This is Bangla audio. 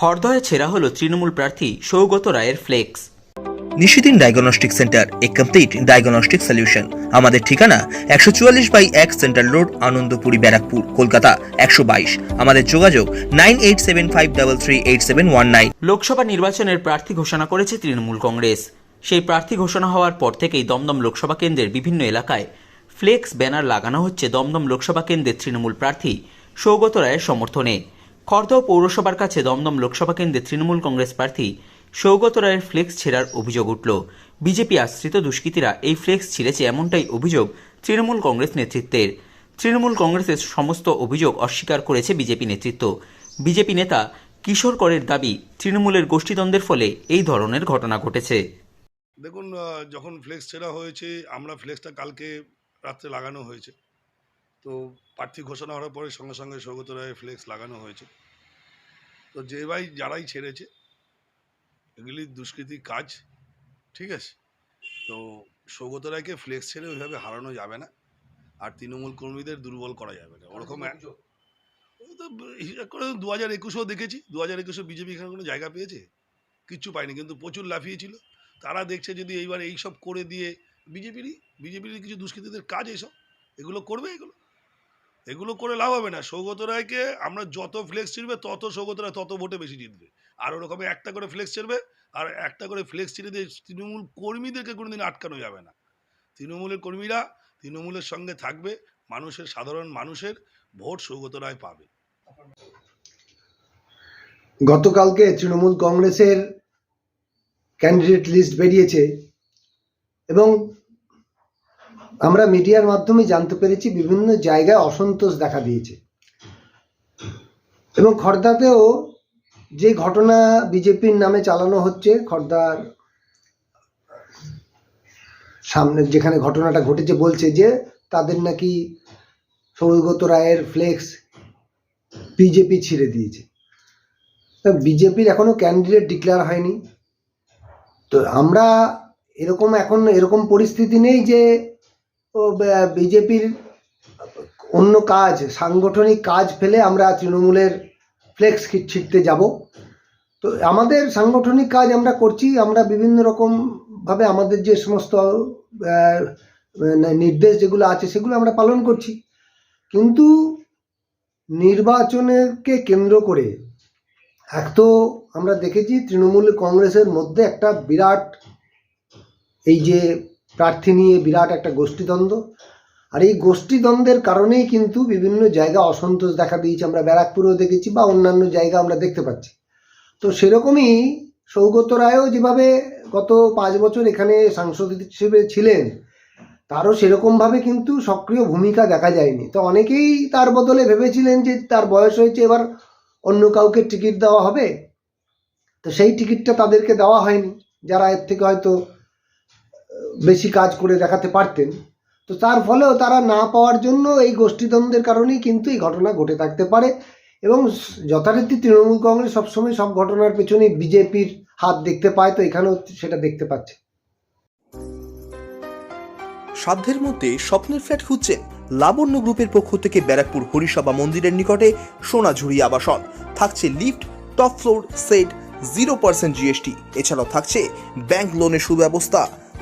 খড়দহে ছেঁড়া হলো তৃণমূল প্রার্থী সৌগত রায়ের ফ্লেক্স। নিশিদিন ডায়াগনস্টিক সেন্টার এ কমপ্লিট ডায়াগনস্টিক সলিউশন। আমাদের ঠিকানা একশো চুয়াল্লিশ বাই এক সেন্ট্রাল রোড আনন্দপুরি ব্যারাকপুর কলকাতা একশো বাইশ। আমাদের যোগাযোগ nine eight seven five double three eight seven one nine. Lok Sabha নির্বাচনের প্রার্থী ঘোষণা করেছে তৃণমূল কংগ্রেস। সেই প্রার্থী ঘোষণা হওয়ার পর থেকেই দমদম লোকসভা কেন্দ্রের বিভিন্ন এলাকায় ফ্লেক্স ব্যানার লাগানো হচ্ছে দমদম লোকসভা কেন্দ্রের তৃণমূল প্রার্থী সৌগত রায়ের সমর্থনে। খড়দহ পৌরসভার কাছে দমদম লোকসভা কেন্দ্রে তৃণমূল কংগ্রেস প্রার্থী সৌগত রায়ের ফ্লেক্স ছেঁড়ার অভিযোগ উঠল। বিজেপি আশ্রিত দুষ্কৃতীরা এই ফ্লেক্স ছিঁড়েছে এমনটাই অভিযোগ তৃণমূল কংগ্রেস নেতৃত্বের। তৃণমূল কংগ্রেসের সমস্ত অভিযোগ অস্বীকার করেছে বিজেপি নেতৃত্ব। বিজেপি নেতা কিশোর করের দাবি তৃণমূলের গোষ্ঠীদ্বন্দ্বের ফলে এই ধরনের ঘটনা ঘটেছে। দেখুন যখন ফ্লেক্স ছেড়া হয়েছে, আমরা ফ্লেক্সটা কালকে রাত্রে লাগানো হয়েছে। তো প্রার্থী ঘোষণা হওয়ার পরে সঙ্গে সঙ্গে সৌগত রায়ের ফ্লেক্স লাগানো হয়েছে। তো যে ভাই যারাই ছেড়েছে এগুলি দুষ্কৃতি কাজ ঠিক আছে? তো সৌগত রায়কে ফ্লেক্স ছেড়ে ওইভাবে হারানো যাবে না আর তৃণমূল কর্মীদের দুর্বল করা যাবে না। ওরকম তো হিসাব করে দু হাজার একুশেও দেখেছি দু হাজার একুশে বিজেপি এখানে কোনো জায়গা পেয়েছে? কিচ্ছু পায়নি কিন্তু প্রচুর লাফিয়েছিল। তারা দেখছে যদি এইবার এইসব করে দিয়ে বিজেপিরই বিজেপির কিছু দুষ্কৃতীদের কাজ এইসব এগুলো করবে এগুলো? এগুলো করে লাভ হবে না। সৌগত রায়কে আমরা যত ফ্লেক্স ছিড়বে তত সৌগত রায় তত ভোটে বেশি জিতবে। আর ওরকম একটা করে ফ্লেক্স ছিড়বে আর একটা করে ফ্লেক্স ছিঁড়ে দিয়ে তৃণমূল কর্মীদেরকে কোনোদিন আটকানো যাবে না। তৃণমূলের কর্মীরা তৃণমূলের সঙ্গে থাকবে, মানুষের, সাধারণ মানুষের ভোট সৌগত রায় পাবে। গতকালকে তৃণমূল কংগ্রেসের ক্যান্ডিডেট লিস্ট বেরিয়েছে এবং আমরা মিডিয়ার মাধ্যমে জানতে পেরেছি বিভিন্ন জায়গায় অসন্তোষ দেখা দিয়েছে। এবং খর্দাতেও যে ঘটনা বিজেপির নামে চালানো হচ্ছে, খর্দার সামনে যেখানে ঘটনাটা ঘটেছে বলছে যে, তাদের নাকি সৌগত রায়ের ফ্লেক্স বিজেপি ছিঁড়ে দিয়েছে। তা বিজেপির এখনও ক্যান্ডিডেট ডিক্লেয়ার হয়নি। তো আমরা এরকম এখন এরকম পরিস্থিতি নেই যে বিজেপির অন্য কাজ, সাংগঠনিক কাজ ফেলে আমরা তৃণমূলের ফ্লেক্স ছিটতে যাব। তো আমাদের সাংগঠনিক কাজ আমরা করছি, আমরা বিভিন্ন রকম ভাবে আমাদের যে সমস্ত নির্দেশ যেগুলো আছে সেগুলো আমরা পালন করছি। কিন্তু নির্বাচনেরকে কেন্দ্র করে এক তো আমরা দেখেছি তৃণমূল কংগ্রেসের মধ্যে একটা বিরাট এই যে প্রার্থী নিয়ে বিরাট একটা গোষ্ঠীদ্বন্দ্ব। আর এই গোষ্ঠীদ্বন্দ্বের কারণেই কিন্তু বিভিন্ন জায়গা অসন্তোষ দেখা দিয়েছে। আমরা ব্যারাকপুরেও দেখেছি বা অন্যান্য জায়গা আমরা দেখতে পাচ্ছি। তো সেরকমই সৌগত রায়ও যেভাবে গত পাঁচ বছর এখানে সাংসদ হিসেবে ছিলেন, তারও সেরকমভাবে কিন্তু সক্রিয় ভূমিকা দেখা যায়নি। তো অনেকেই তার বদলে ভেবেছিলেন যে তার বয়স হয়েছে, এবার অন্য কাউকে টিকিট দেওয়া হবে। তো সেই টিকিটটা তাদেরকে দেওয়া হয়নি। যারা এর থেকে হয়তো বেশি কাজ করে দেখাতে পারতেন। তো তার ফলেও তারা না পাওয়ার জন্য এই গোষ্ঠীদ্বন্দ্বের কারণেই কিন্তু এই ঘটনা ঘটে থাকতে পারে এবং যথারীতি তৃণমূল কংগ্রেস সবসময় সব ঘটনার পেছনে বিজেপির হাত দেখতে পায়, তো এখানেও সেটা দেখতে পাচ্ছে। সাধ্যের মধ্যে স্বপ্নের ফ্ল্যাট খুঁজছেন লাবণ্য গ্রুপের পক্ষ থেকে ব্যারাকপুর হরিসভা মন্দিরের নিকটে সোনাঝুরি আবাসন। থাকছে lift, top floor, set zero percent GST এছাড়াও থাকছে ব্যাংক লোনের সুব্যবস্থা।